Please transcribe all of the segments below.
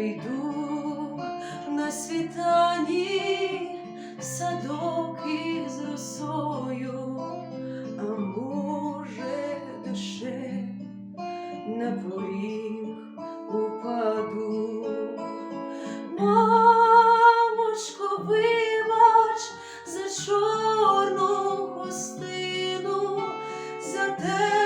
прийду на світанні в садок із росою, а може, душе на поріг упаду, Мамочко, вибач за чорну хустину, за те.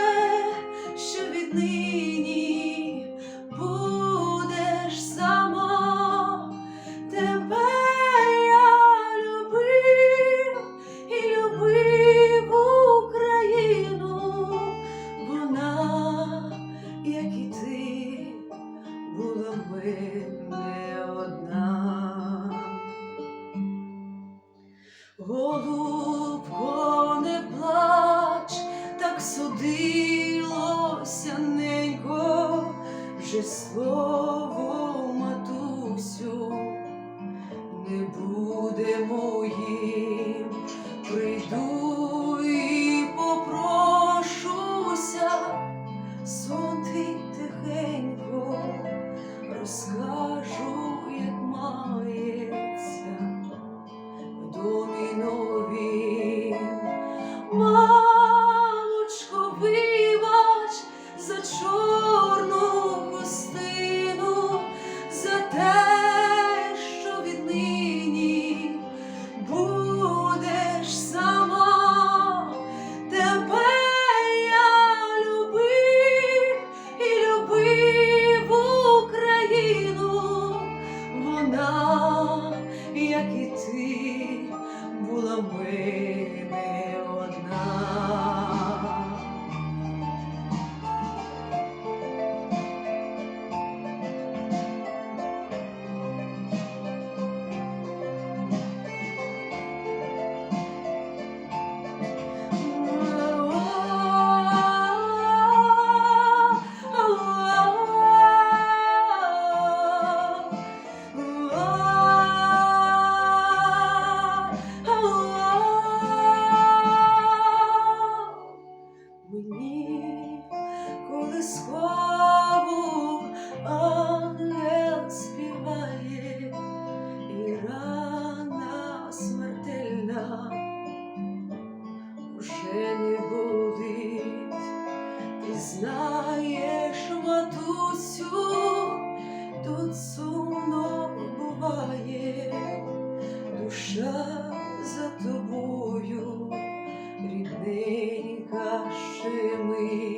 Голубко, не плач, так судилося ненько, вже слово матусю не буде моїм, прийду ти, була в щемить.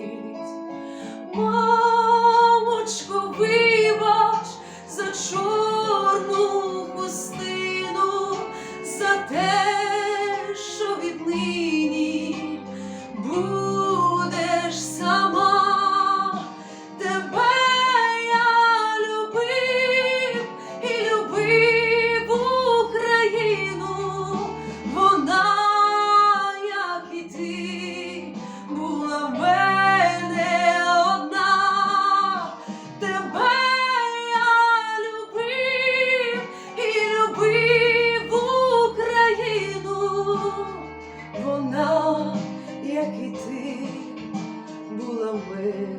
як і ти була в мене.